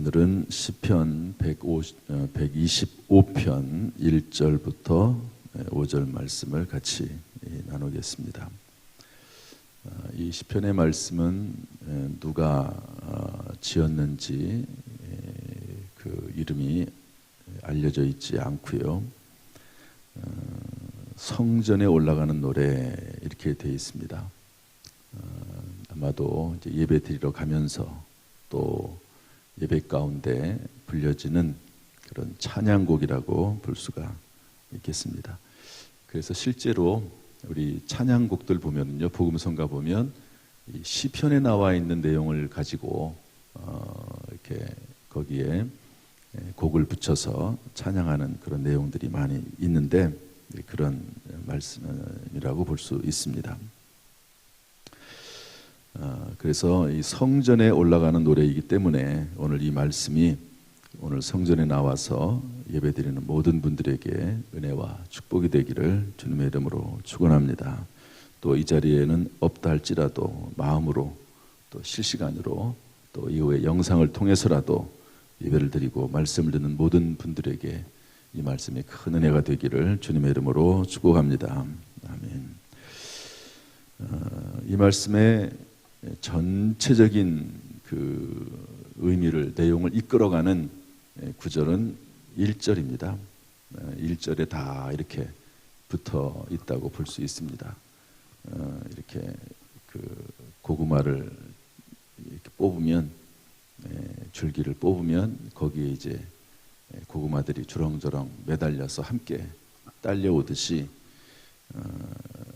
오늘은 시편 125편 1절부터 5절 말씀을 같이 나누겠습니다. 어, 이 시편의 말씀은 누가 어, 지었는지 그 이름이 알려져 있지 않고요. 어, 성전에 올라가는 노래 이렇게 되어 있습니다. 아마도 예배 드리러 가면서 또 예배 가운데 불려지는 그런 찬양곡이라고 볼 수가 있겠습니다. 그래서 실제로 우리 찬양곡들 보면요, 복음성가 보면 시편에 나와 있는 내용을 가지고 어, 이렇게 거기에 곡을 붙여서 찬양하는 그런 내용들이 많이 있는데 그런 말씀이라고 볼 수 있습니다. 어, 그래서 이 성전에 올라가는 노래이기 때문에 오늘 이 말씀이 오늘 성전에 나와서 예배드리는 모든 분들에게 은혜와 축복이 되기를 주님의 이름으로 축원합니다. 또 이 자리에는 없다 할지라도 마음으로 또 실시간으로 또 이후에 영상을 통해서라도 예배를 드리고 말씀을 듣는 모든 분들에게 이 말씀이 큰 은혜가 되기를 주님의 이름으로 축복합니다. 아멘. 어, 이 말씀에 전체적인 그 의미를 내용을 이끌어가는 구절은 1절입니다. 1절에 다 이렇게 붙어 있다고 볼 수 있습니다. 어, 이렇게 그 고구마를 이렇게 뽑으면 줄기를 뽑으면 거기에 이제 고구마들이 주렁주렁 매달려서 함께 딸려오듯이 어, 그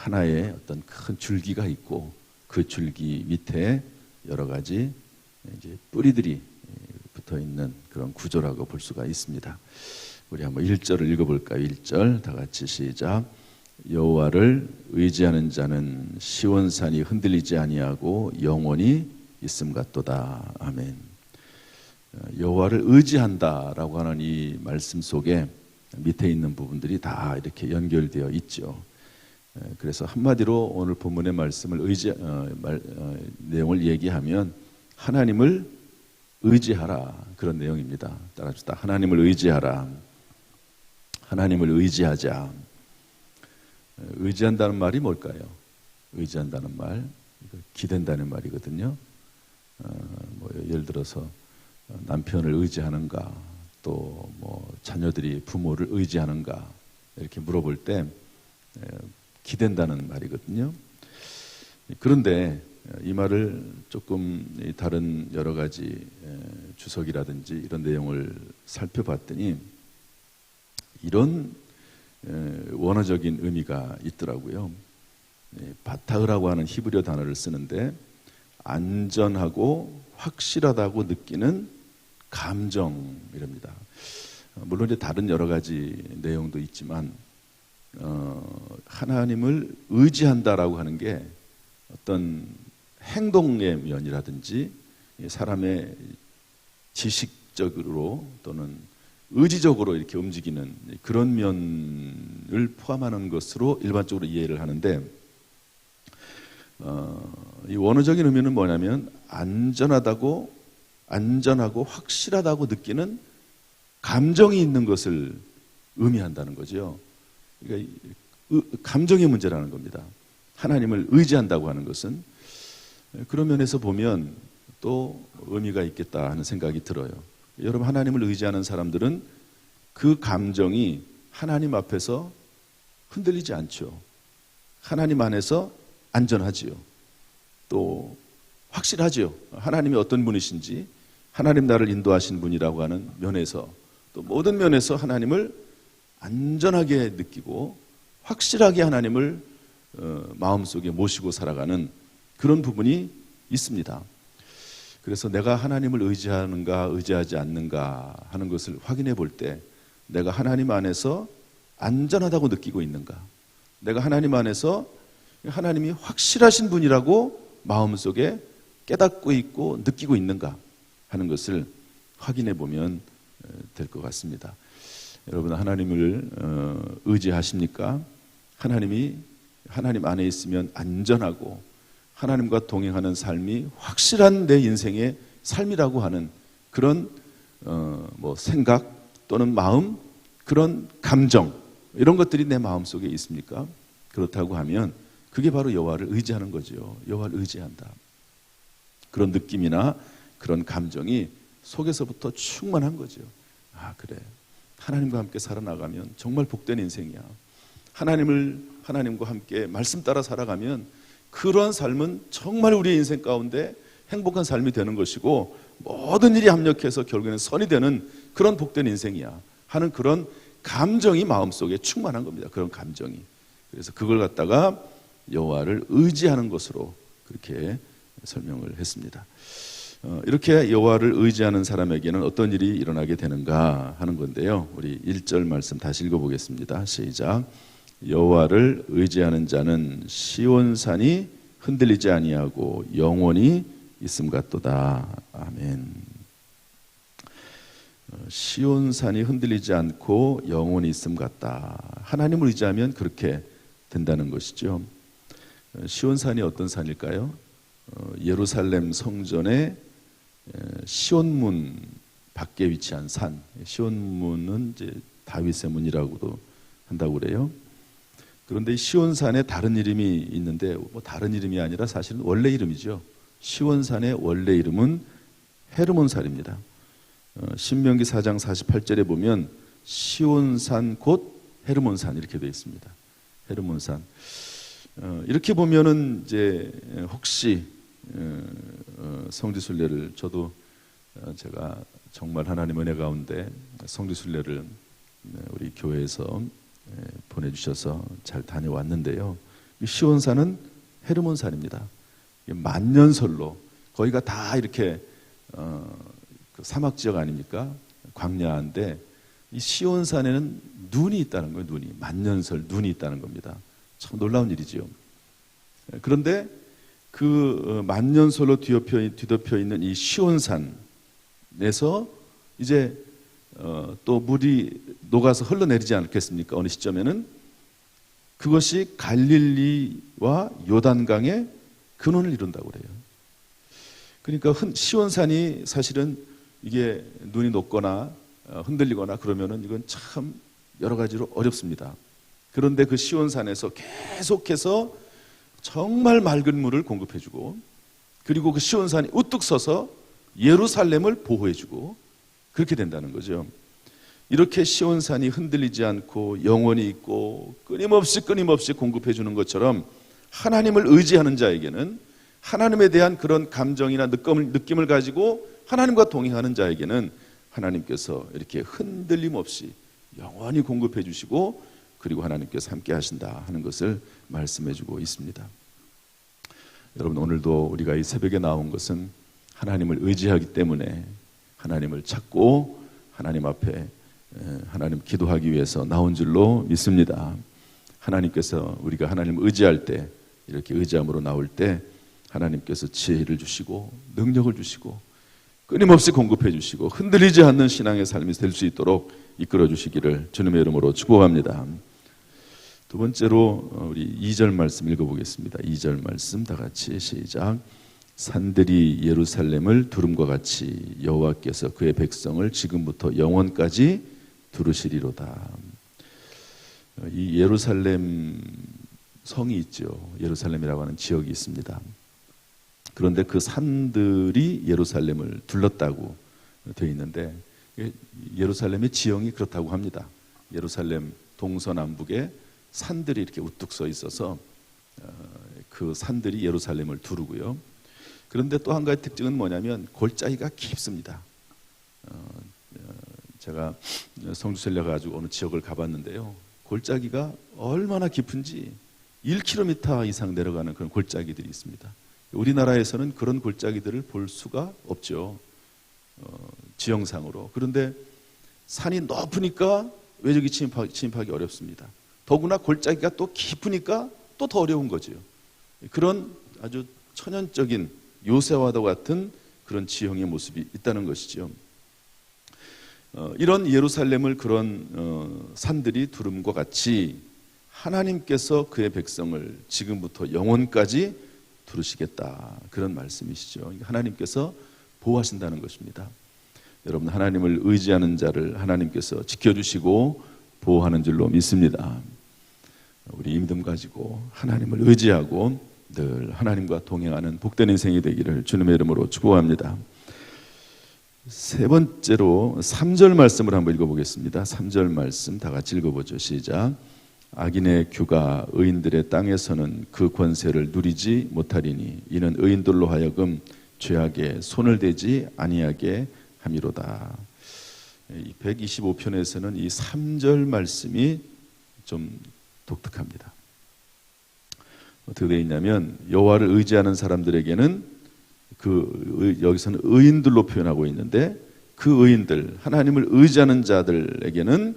하나의 어떤 큰 줄기가 있고 그 줄기 밑에 여러 가지 이제 뿌리들이 붙어 있는 그런 구조라고 볼 수가 있습니다. 우리 한번 1절을 읽어 볼까요? 1절 다 같이 시작. 여호와를 의지하는 자는 시온산이 흔들리지 아니하고 영원히 있음 같도다. 아멘. 여호와를 의지한다라고 하는 이 말씀 속에 밑에 있는 부분들이 다 이렇게 연결되어 있죠. 그래서 한마디로 오늘 본문의 말씀을 의지 어, 말, 어, 내용을 얘기하면 하나님을 의지하라 그런 내용입니다. 따라합시다. 하나님을 의지하라. 하나님을 의지하자. 의지한다는 말이 뭘까요? 의지한다는 말, 기댄다는 말이거든요. 어, 뭐 예를 들어서 남편을 의지하는가, 또 뭐 자녀들이 부모를 의지하는가 이렇게 물어볼 때 기댄다는 말이거든요. 그런데 이 말을 조금 다른 여러 가지 주석이라든지 이런 내용을 살펴봤더니 이런 원어적인 의미가 있더라고요. 바타흐라고 하는 히브리어 단어를 쓰는데 안전하고 확실하다고 느끼는 감정이랍니다. 물론 이제 다른 여러 가지 내용도 있지만 어, 하나님을 의지한다라고 하는 게 어떤 행동의 면이라든지 사람의 지식적으로 또는 의지적으로 이렇게 움직이는 그런 면을 포함하는 것으로 일반적으로 이해를 하는데 어, 이 원어적인 의미는 뭐냐면 안전하다고 안전하고 확실하다고 느끼는 감정이 있는 것을 의미한다는 거죠. 그러니까 감정의 문제라는 겁니다. 하나님을 의지한다고 하는 것은 그런 면에서 보면 또 의미가 있겠다 하는 생각이 들어요. 여러분 하나님을 의지하는 사람들은 그 감정이 하나님 앞에서 흔들리지 않죠. 하나님 안에서 안전하지요. 또 확실하지요. 하나님이 어떤 분이신지 하나님 나를 인도하신 분이라고 하는 면에서 또 모든 면에서 하나님을 안전하게 느끼고 확실하게 하나님을 어, 마음속에 모시고 살아가는 그런 부분이 있습니다. 그래서 내가 하나님을 의지하는가 의지하지 않는가 하는 것을 확인해 볼 때 내가 하나님 안에서 안전하다고 느끼고 있는가 내가 하나님 안에서 하나님이 확실하신 분이라고 마음속에 깨닫고 있고 느끼고 있는가 하는 것을 확인해 보면 어, 될것 같습니다. 여러분 하나님을 어, 의지하십니까? 하나님이 하나님 안에 있으면 안전하고 하나님과 동행하는 삶이 확실한 내 인생의 삶이라고 하는 그런 어, 뭐 생각 또는 마음 그런 감정 이런 것들이 내 마음 속에 있습니까? 그렇다고 하면 그게 바로 여호와를 의지하는 거죠. 여호와를 의지한다. 그런 느낌이나 그런 감정이 속에서부터 충만한 거죠. 아 그래 하나님과 함께 살아나가면 정말 복된 인생이야. 하나님을 하나님과 함께 말씀 따라 살아가면 그런 삶은 정말 우리의 인생 가운데 행복한 삶이 되는 것이고 모든 일이 합력해서 결국에는 선이 되는 그런 복된 인생이야 하는 그런 감정이 마음속에 충만한 겁니다. 그런 감정이. 그래서 그걸 갖다가 여호와를 의지하는 것으로 그렇게 설명을 했습니다. 어, 이렇게 여호와를 의지하는 사람에게는 어떤 일이 일어나게 되는가 하는 건데요. 우리 1절 말씀 다시 읽어 보겠습니다. 시작. 여호와를 의지하는 자는 시온산이 흔들리지 아니하고 영원히 있음 같도다. 아멘. 어, 시온산이 흔들리지 않고 영원히 있음 같다. 하나님을 의지하면 그렇게 된다는 것이죠. 어, 시온산이 어떤 산일까요? 어, 예루살렘 성전의 시온문 밖에 위치한 산. 시온문은 이제 다윗의 문이라고도 한다고 그래요. 그런데 시온산에 다른 이름이 있는데 뭐 다른 이름이 아니라 사실은 원래 이름이죠. 시온산의 원래 이름은 헤르몬산입니다. 어, 신명기 4장 48절에 보면 시온산 곧 헤르몬산 이렇게 되어 있습니다. 헤르몬산. 어, 이렇게 보면은 이제 혹시 어, 성지순례를 저도 제가 정말 하나님 은혜 가운데 성지순례를 우리 교회에서 보내주셔서 잘 다녀왔는데요. 시온산은 헤르몬산입니다. 만년설로 거기가 다 이렇게 어, 그 사막 지역 아닙니까? 광야인데 이 시온산에는 눈이 있다는 거예요. 눈이 만년설 눈이 있다는 겁니다. 참 놀라운 일이지요. 그런데 그 어, 만년설로 뒤덮여, 뒤덮여 있는 이 시온산에서 이제 어, 또 물이 녹아서 흘러내리지 않겠습니까? 어느 시점에는 그것이 갈릴리와 요단강의 근원을 이룬다고 그래요. 그러니까 시온산이 사실은 이게 눈이 녹거나 어, 흔들리거나 그러면은 이건 참 여러 가지로 어렵습니다. 그런데 그 시온산에서 계속해서 정말 맑은 물을 공급해주고 그리고 그 시온산이 우뚝 서서 예루살렘을 보호해주고 그렇게 된다는 거죠. 이렇게 시온산이 흔들리지 않고 영원히 있고 끊임없이 끊임없이 공급해 주는 것처럼 하나님을 의지하는 자에게는 하나님에 대한 그런 감정이나 느낌을, 느낌을 가지고 하나님과 동행하는 자에게는 하나님께서 이렇게 흔들림 없이 영원히 공급해 주시고 그리고 하나님께서 함께 하신다 하는 것을 말씀해 주고 있습니다. 여러분 오늘도 우리가 이 새벽에 나온 것은 하나님을 의지하기 때문에 하나님을 찾고 하나님 앞에 하나님 기도하기 위해서 나온 줄로 믿습니다. 하나님께서 우리가 하나님을 의지할 때 이렇게 의지함으로 나올 때 하나님께서 지혜를 주시고 능력을 주시고 끊임없이 공급해 주시고 흔들리지 않는 신앙의 삶이 될 수 있도록 이끌어 주시기를 주님의 이름으로 축복합니다. 두 번째로 우리 2절 말씀 읽어보겠습니다. 2절 말씀 다 같이 시작. 산들이 예루살렘을 두름과 같이 여호와께서 그의 백성을 지금부터 영원까지 두르시리로다. 이 예루살렘 성이 있죠. 예루살렘이라고 하는 지역이 있습니다. 그런데 그 산들이 예루살렘을 둘렀다고 되어 있는데 예루살렘의 지형이 그렇다고 합니다. 예루살렘 동서남북에 산들이 이렇게 우뚝 서 있어서 어, 그 산들이 예루살렘을 두르고요. 그런데 또 한 가지 특징은 뭐냐면 골짜기가 깊습니다. 어, 어, 제가 성주셀려 가지고 어느 지역을 가봤는데요. 골짜기가 얼마나 깊은지 1km 이상 내려가는 그런 골짜기들이 있습니다. 우리나라에서는 그런 골짜기들을 볼 수가 없죠. 어, 지형상으로. 그런데 산이 높으니까 외적이 침입하기, 침입하기 어렵습니다. 더구나 골짜기가 또 깊으니까 또 더 어려운 거죠. 그런 아주 천연적인 요새와도 같은 그런 지형의 모습이 있다는 것이죠. 어, 이런 예루살렘을 그런 어, 산들이 두름과 같이 하나님께서 그의 백성을 지금부터 영원까지 두르시겠다 그런 말씀이시죠. 하나님께서 보호하신다는 것입니다. 여러분 하나님을 의지하는 자를 하나님께서 지켜주시고 보호하는 줄로 믿습니다. 우리 임금 가지고 하나님을 의지하고 늘 하나님과 동행하는 복된 인생이 되기를 주님의 이름으로 축복합니다. 세 번째로 3절 말씀을 한번 읽어보겠습니다. 3절 말씀 다 같이 읽어보죠. 시작. 악인의 규가 의인들의 땅에서는 그 권세를 누리지 못하리니 이는 의인들로 하여금 죄악에 손을 대지 아니하게 함이로다. 이 125편에서는 이 3절 말씀이 좀 독특합니다. 어떻게 되어 있냐면 여호와를 의지하는 사람들에게는 그 의- 여기서는 의인들로 표현하고 있는데 그 의인들 하나님을 의지하는 자들에게는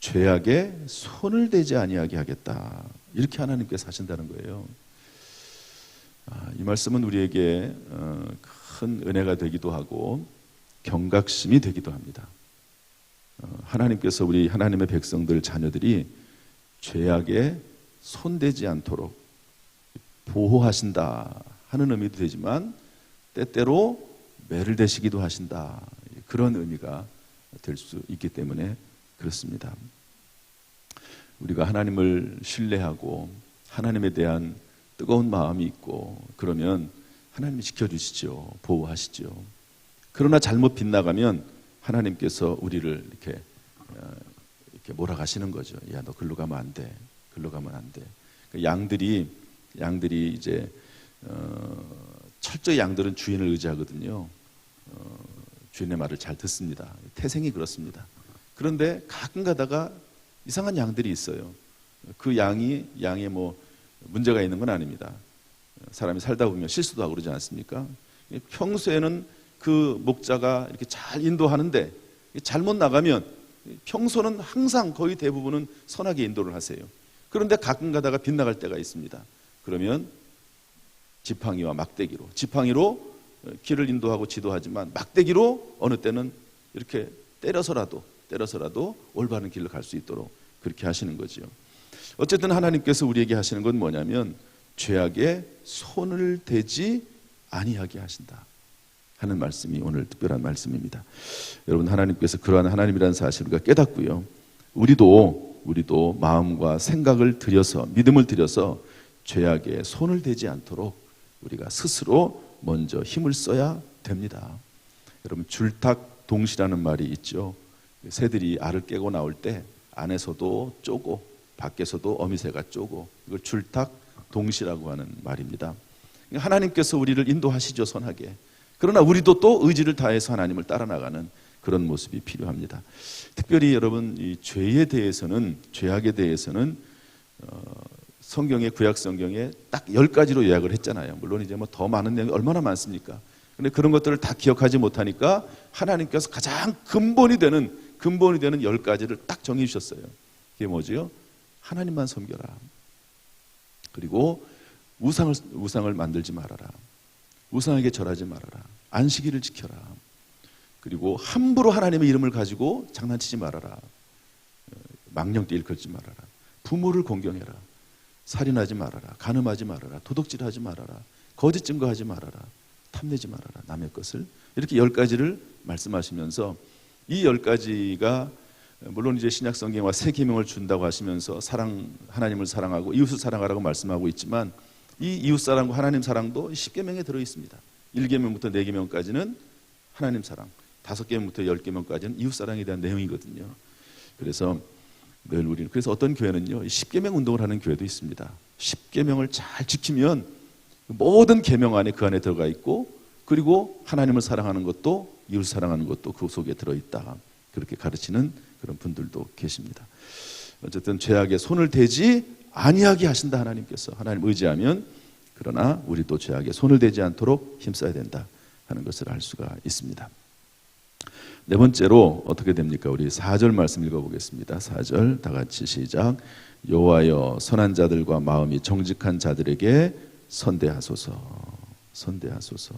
죄악에 손을 대지 아니하게 하겠다. 이렇게 하나님께서 하신다는 거예요. 아, 이 말씀은 우리에게 어, 큰 은혜가 되기도 하고 경각심이 되기도 합니다. 어, 하나님께서 우리 하나님의 백성들 자녀들이 죄악에 손대지 않도록 보호하신다 하는 의미도 되지만 때때로 매를 대시기도 하신다 그런 의미가 될 수 있기 때문에 그렇습니다. 우리가 하나님을 신뢰하고 하나님에 대한 뜨거운 마음이 있고 그러면 하나님이 지켜주시죠 보호하시죠. 그러나 잘못 빗나가면 하나님께서 우리를 이렇게 어, 몰아가시는 거죠. 야, 너 글로 가면 안 돼. 글로 가면 안 돼. 그 양들이 양들이 이제 어, 철저히 양들은 주인을 의지하거든요. 어, 주인의 말을 잘 듣습니다. 태생이 그렇습니다. 그런데 가끔 가다가 이상한 양들이 있어요. 그 양이 양에 뭐 문제가 있는 건 아닙니다. 사람이 살다 보면 실수도 하고 그러지 않습니까? 평소에는 그 목자가 이렇게 잘 인도하는데 잘못 나가면 평소는 항상 거의 대부분은 선하게 인도를 하세요. 그런데 가끔 가다가 빗나갈 때가 있습니다. 그러면 지팡이와 막대기로 지팡이로 길을 인도하고 지도하지만 막대기로 어느 때는 이렇게 때려서라도 때려서라도 올바른 길로 갈 수 있도록 그렇게 하시는 거지요. 어쨌든 하나님께서 우리에게 하시는 건 뭐냐면 죄악에 손을 대지 아니하게 하신다 하는 말씀이 오늘 특별한 말씀입니다. 여러분 하나님께서 그러한 하나님이라는 사실을 우리가 깨닫고요. 우리도 우리도 마음과 생각을 들여서 믿음을 들여서 죄악에 손을 대지 않도록 우리가 스스로 먼저 힘을 써야 됩니다. 여러분 줄탁 동시라는 말이 있죠. 새들이 알을 깨고 나올 때 안에서도 쪼고 밖에서도 어미새가 쪼고 이걸 줄탁 동시라고 하는 말입니다. 하나님께서 우리를 인도하시죠 선하게. 그러나 우리도 또 의지를 다해서 하나님을 따라 나가는 그런 모습이 필요합니다. 특별히 여러분 이 죄에 대해서는 죄악에 대해서는 어, 성경의 구약 성경에 딱 열 가지로 요약을 했잖아요. 물론 이제 뭐 더 많은 내용이 얼마나 많습니까? 근데 그런 것들을 다 기억하지 못하니까 하나님께서 가장 근본이 되는 근본이 되는 열 가지를 딱 정해 주셨어요. 그게 뭐지요? 하나님만 섬겨라. 그리고 우상을 우상을 만들지 말아라. 우상에게 절하지 말아라. 안식일을 지켜라. 그리고 함부로 하나님의 이름을 가지고 장난치지 말아라. 어, 망령되 일컬지 말아라. 부모를 공경해라. 살인하지 말아라. 간음하지 말아라. 도둑질하지 말아라. 거짓 증거하지 말아라. 탐내지 말아라. 남의 것을 이렇게 열 가지를 말씀하시면서 이 열 가지가 물론 이제 신약 성경과 새 계명을 준다고 하시면서 사랑 하나님을 사랑하고 이웃을 사랑하라고 말씀하고 있지만 이 이웃 사랑과 하나님 사랑도 10계명에 들어 있습니다. 1계명부터 4계명까지는 하나님 사랑, 5계명부터 10계명까지는 이웃 사랑에 대한 내용이거든요. 그래서 늘 우리는 그래서 어떤 교회는요. 10계명 운동을 하는 교회도 있습니다. 10계명을 잘 지키면 모든 계명 안에 그 안에 들어가 있고 그리고 하나님을 사랑하는 것도 이웃 사랑하는 것도 그 속에 들어 있다. 그렇게 가르치는 그런 분들도 계십니다. 어쨌든 죄악에 손을 대지 아니하게 하신다 하나님께서 하나님 의지하면 그러나 우리도 죄악에 손을 대지 않도록 힘써야 된다 하는 것을 알 수가 있습니다. 네 번째로 어떻게 됩니까? 우리 4절 말씀 읽어보겠습니다. 4절 다 같이 시작. 여호와여 선한 자들과 마음이 정직한 자들에게 선대하소서. 선대하소서.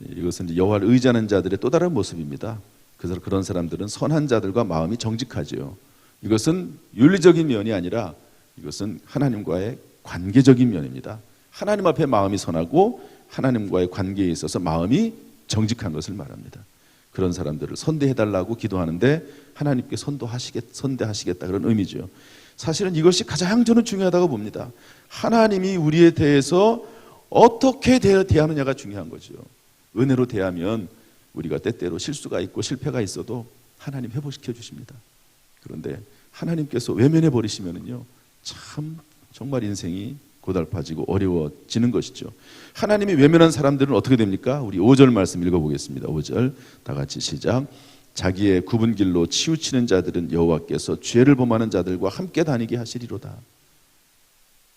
이것은 이제 여호와를 의지하는 자들의 또 다른 모습입니다. 그래서 그런 사람들은 선한 자들과 마음이 정직하지요. 이것은 윤리적인 면이 아니라 이것은 하나님과의 관계적인 면입니다. 하나님 앞에 마음이 선하고 하나님과의 관계에 있어서 마음이 정직한 것을 말합니다. 그런 사람들을 선대해 달라고 기도하는데 하나님께 선도하시겠, 선대하시겠다 그런 의미죠. 사실은 이것이 가장 저는 중요하다고 봅니다. 하나님이 우리에 대해서 어떻게 대, 대하느냐가 중요한 거죠. 은혜로 대하면 우리가 때때로 실수가 있고 실패가 있어도 하나님 회복시켜 주십니다. 그런데 하나님께서 외면해 버리시면은요, 참 정말 인생이 고달파지고 어려워지는 것이죠. 하나님이 외면한 사람들은 어떻게 됩니까? 우리 5절 말씀 읽어보겠습니다. 5절 다 같이 시작. 자기의 굽은 길로 치우치는 자들은 여호와께서 죄를 범하는 자들과 함께 다니게 하시리로다.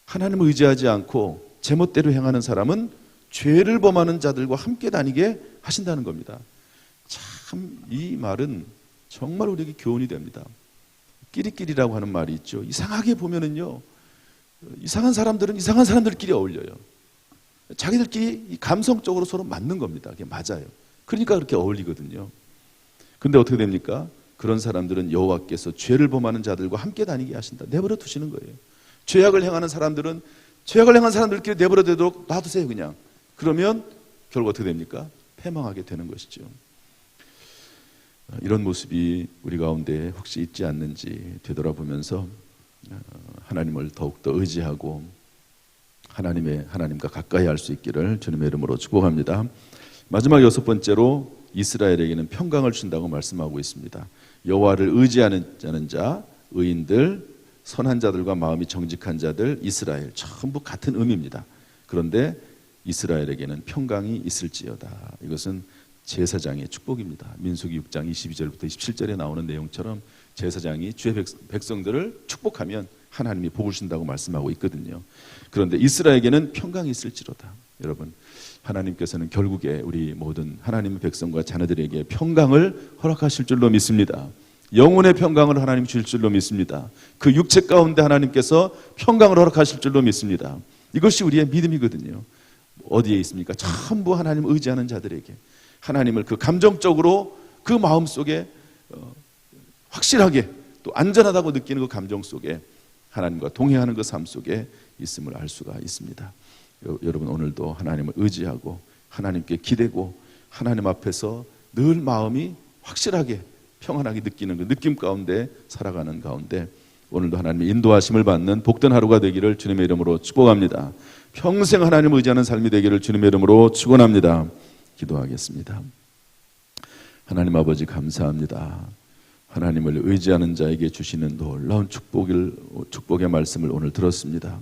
하나님을 의지하지 않고 제멋대로 행하는 사람은 죄를 범하는 자들과 함께 다니게 하신다는 겁니다. 참 이 말은 정말 우리에게 교훈이 됩니다. 끼리끼리라고 하는 말이 있죠. 이상하게 보면은요. 이상한 사람들은 이상한 사람들끼리 어울려요. 자기들끼리 감성적으로 서로 맞는 겁니다. 그게 맞아요. 그러니까 그렇게 어울리거든요. 근데 어떻게 됩니까? 그런 사람들은 여호와께서 죄를 범하는 자들과 함께 다니게 하신다. 내버려 두시는 거예요. 죄악을 행하는 사람들은 죄악을 행한 사람들끼리 내버려 두도록 놔두세요, 그냥. 그러면 결국 어떻게 됩니까? 패망하게 되는 것이죠. 이런 모습이 우리 가운데 혹시 있지 않는지 되돌아보면서 어, 하나님을 더욱더 의지하고 하나님의 하나님과 가까이 할 수 있기를 주님의 이름으로 축복합니다. 마지막 여섯 번째로 이스라엘에게는 평강을 준다고 말씀하고 있습니다. 여호와를 의지하는 자, 의인들, 선한 자들과 마음이 정직한 자들, 이스라엘 전부 같은 의미입니다. 그런데 이스라엘에게는 평강이 있을지어다. 이것은 제사장의 축복입니다. 민수기 6장 22절부터 27절에 나오는 내용처럼 제사장이 주의 백성들을 축복하면 하나님이 복을 준다고 말씀하고 있거든요. 그런데 이스라엘에게는 평강이 있을지로다. 여러분, 하나님께서는 결국에 우리 모든 하나님의 백성과 자녀들에게 평강을 허락하실 줄로 믿습니다. 영혼의 평강을 하나님 주실 줄로 믿습니다. 그 육체 가운데 하나님께서 평강을 허락하실 줄로 믿습니다. 이것이 우리의 믿음이거든요. 어디에 있습니까? 전부 하나님을 의지하는 자들에게 하나님을 그 감정적으로 그 마음 속에 어, 확실하게 또 안전하다고 느끼는 그 감정 속에 하나님과 동행하는 그 삶 속에 있음을 알 수가 있습니다. 여러분 오늘도 하나님을 의지하고 하나님께 기대고 하나님 앞에서 늘 마음이 확실하게 평안하게 느끼는 그 느낌 가운데 살아가는 가운데 오늘도 하나님의 인도하심을 받는 복된 하루가 되기를 주님의 이름으로 축복합니다. 평생 하나님을 의지하는 삶이 되기를 주님의 이름으로 축원합니다. 기도하겠습니다. 하나님 아버지 감사합니다. 하나님을 의지하는 자에게 주시는 놀라운 축복을 축복의 말씀을 오늘 들었습니다.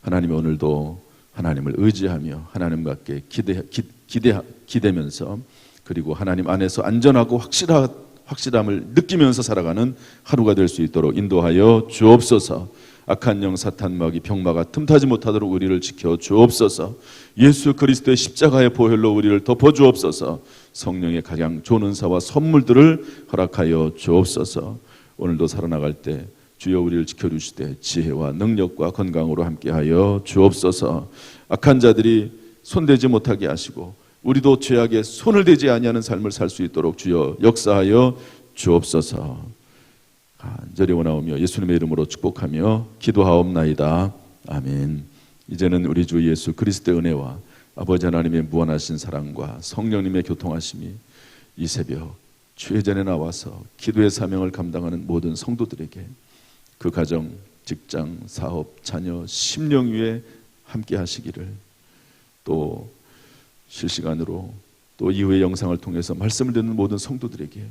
하나님 오늘도 하나님을 의지하며 하나님께 기대 기대 기대면서 그리고 하나님 안에서 안전하고 확실하, 확실함을 느끼면서 살아가는 하루가 될 수 있도록 인도하여 주옵소서. 악한 영 사탄 마귀 병마가 틈타지 못하도록 우리를 지켜 주옵소서. 예수 그리스도의 십자가의 보혈로 우리를 덮어 주옵소서. 성령의 가장 좋은 은사와 선물들을 허락하여 주옵소서. 오늘도 살아나갈 때 주여 우리를 지켜 주시되 지혜와 능력과 건강으로 함께하여 주옵소서. 악한 자들이 손대지 못하게 하시고 우리도 죄악에 손을 대지 아니하는 삶을 살 수 있도록 주여 역사하여 주옵소서. 간절히 원하오며 예수님의 이름으로 축복하며 기도하옵나이다. 아멘. 이제는 우리 주 예수 그리스도의 은혜와 아버지 하나님의 무한하신 사랑과 성령님의 교통하심이 이 새벽 주의 전에 나와서 기도의 사명을 감당하는 모든 성도들에게 그 가정, 직장, 사업, 자녀, 심령 위에 함께 하시기를 또 실시간으로 또 이후의 영상을 통해서 말씀을 듣는 모든 성도들에게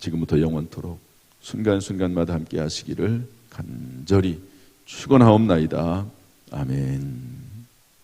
지금부터 영원토록 순간순간마다 함께 하시기를 간절히 축원하옵나이다. 아멘.